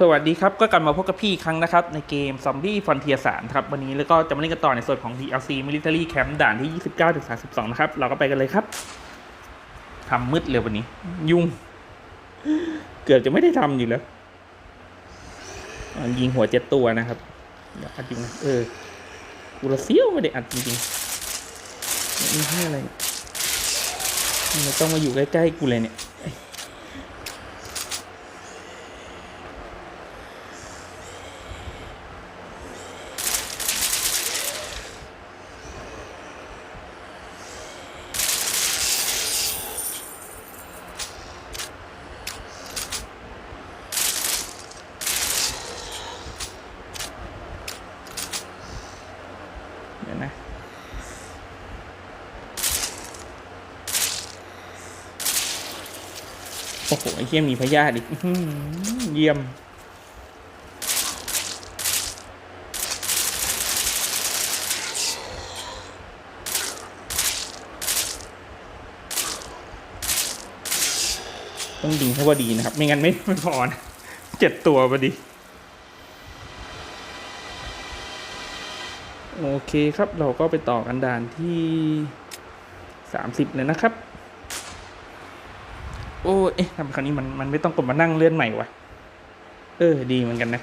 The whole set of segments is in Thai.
สวัสดีครับ ก็กลับมาพบกับพี่ครั้งนะครับ ในเกม Zombie Frontier 3ครับ วันนี้แล้วก็จะมาเล่นกันต่อในส่วนของ DLC Military Camp ด่านที่ 29ถึง32 นะครับ เราก็ไปกันเลยครับทำมืดเลยวันนี้ ยุ่ง เกือบจะไม่ได้ทำอยู่แล้ว ยิงหัวเจ็ดตัวนะครับอัดจริงนะเออกูละเซียวไม่ได้อัดจริงๆนี่ให้อะไรเนี่ยทำไมต้องมาอยู่ใกล้ๆกูเลยเนี่ย โอ้โหไอ้เหี้ยมีพยาธิอีกเยี่ยม ต้องดิงให้ว่าดีนะครับ ไม่งั้นไม่ไม่พอนะเจ็ดตัวพอดี โอเคครับเราก็ไปต่อกันด่านที่สามสิบเลยนะครับ โอ้เอ๊ะทำคราวนี้มันมันไม่ต้องกดมานั่งเลื่อนใหม่วะเออ ดีเหมือนกันนะ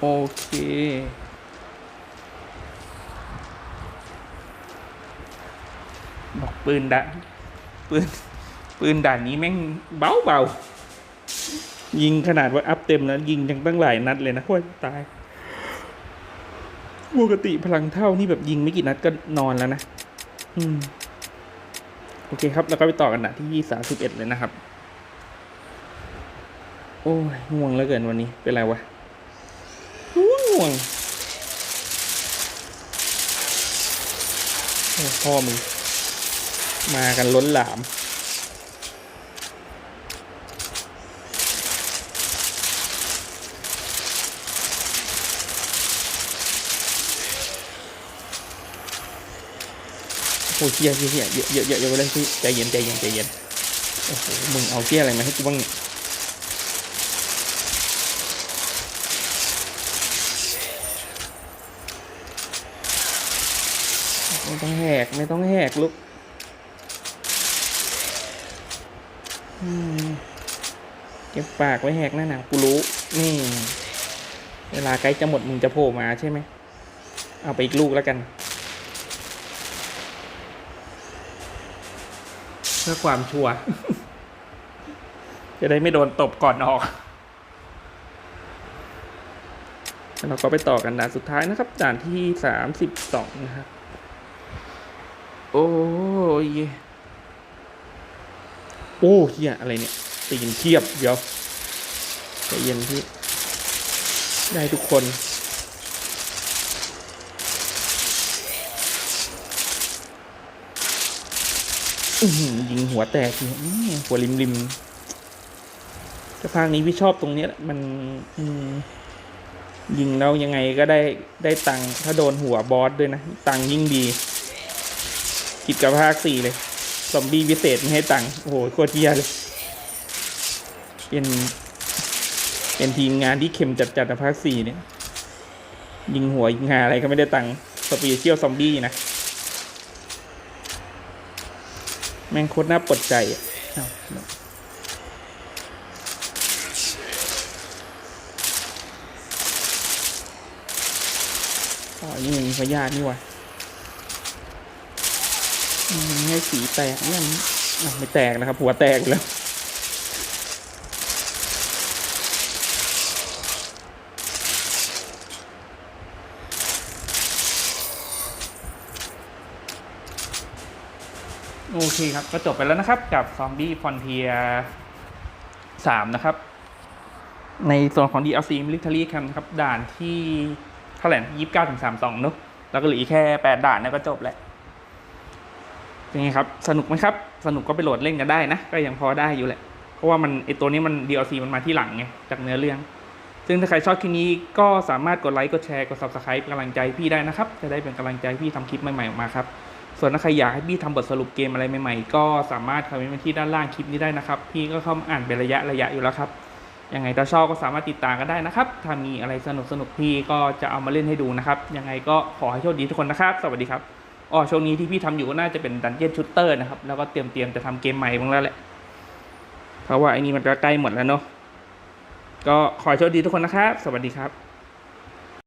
โอเค บอกปืนด่านปืน ปืนด่านนี้แม่งเบาเบายิงขนาดว่าอัพเต็มแล้ว ยิงยังตั้งหลายนัดเลยนะว่าตาย ปกติพลังเท่านี่แบบยิงไม่กี่นัดก็นอนแล้วนะ อืม โอเคครับ แล้วก็ไปต่อกันนะที่สาสิบเอ็ดเลยนะครับ โอ้ยง่วงเหลือเกินวันนี้ เป็นไรวะ ง่วงพ่อมึง มากันล้นหลามโอ้ยเฮียเฮียเฮียเยอะเยอะเยอะเยอะเลยพี่ใจเย็นใจเย็นใจเย็นโอ้โหมึงเอาเฮียอะไรมาให้กูบ้างเนี่ย ไม่ต้องแหกไม่ต้องแหกลูกเก็บปากไว้แหกหน้าหนาวกูรู้ นี่ เวลาใกล้จะหมดมึงจะโผล่มาใช่ไหม เอาไปอีกลูกแล้วกัน เพื่อความชัวร์จะได้ไม่โดนตบก่อนออกแล้วเราก็ไปต่อกันด่านสุดท้ายนะครับ ด่านที่สามสิบสองนะครับ โอ้ยโอ้เฮียอะไรเนี่ยตีนเทียบเดี๋ยวใจเย็นพี่ได้ทุกคน ยิงหัวแตกเนี่ยอื้อหัวริมริมแต่ภาคนี้พี่ชอบตรงเนี้ยมันอืยิงแล้วยังไงก็ได้ได้ตังค์ถ้าโดนหัวบอสด้วยนะ ตังค์ยิ่งดี กิจกับภาคสี่เลยซอมบี้พิเศษไม่ให้ตังค์โอ้โหโคตรเยี่ยเลย เป็นเป็นทีมงานที่เข็มจัดจัดๆภาคสี่เนี่ย ยิงหัวยิงหาอะไรก็ไม่ได้ตังค์สปีเชียลซอมบี้นะ แม่งโคตรน่าปวดใจอะอ๋อนี่มันมีพยาธินี่ว่ะ ให้สีแตกเนี่ยมันไม่แตกนะครับ หัวแตกแล้วโอเคครับ ก็จบไปแล้วนะครับ กับซอมบี้ฟอนเทียสามนะครับ ในส่วนของ DLC Military Camp นะครับ ด่านที่เท่าไหร่ยี่สิบเก้าถึงสามสองเนอะแล้วก็เหลืออีกแค่แปดด่านนี่ก็จบแล้ว เป็นไงครับ สนุกไหมครับ สนุกก็ไปโหลดเล่นกันได้นะ ก็ยังพอได้อยู่แหละ เพราะว่ามันไอตัวนี้มัน DLC มันมาที่หลังไง จากเนื้อเรื่อง ซึ่งถ้าใครชอบคลิปนี้ก็สามารถกดไลค์ กดแชร์ กด Subscribe เป็นกำลังใจพี่ได้นะครับ จะได้เป็นกำลังใจพี่ทำคลิปใหม่ๆออกมาครับ ส่วนถ้าใครอยากให้พี่ทำบทสรุปเกมอะไรใหม่ๆ ก็สามารถคอมเมนต์มาที่ด้านล่างคลิปนี้ได้นะครับ พี่ก็เข้ามาอ่านเป็นระยะระยะอยู่แล้วครับ ยังไงถ้าชอบก็สามารถติดตามกันได้นะครับ ถ้ามีอะไรสนุกสนุกๆพี่ก็จะเอามาเล่นให้ดูนะครับ ยังไงก็ขอให้โชคดีทุกคนนะครับ สวัสดีครับ อ๋อช่วงนี้ที่พี่ทำอยู่ก็น่าจะเป็นดันเจี้ยนชูตเตอร์นะครับ แล้วก็เตรียมเตรียมๆจะทำเกมใหม่บ้างแล้วแหละ เพราะว่าไอ้นี่มันก็ใกล้หมดแล้วเนาะ ก็ขอให้โชคดีทุกคนนะครับ สวัสดีครับ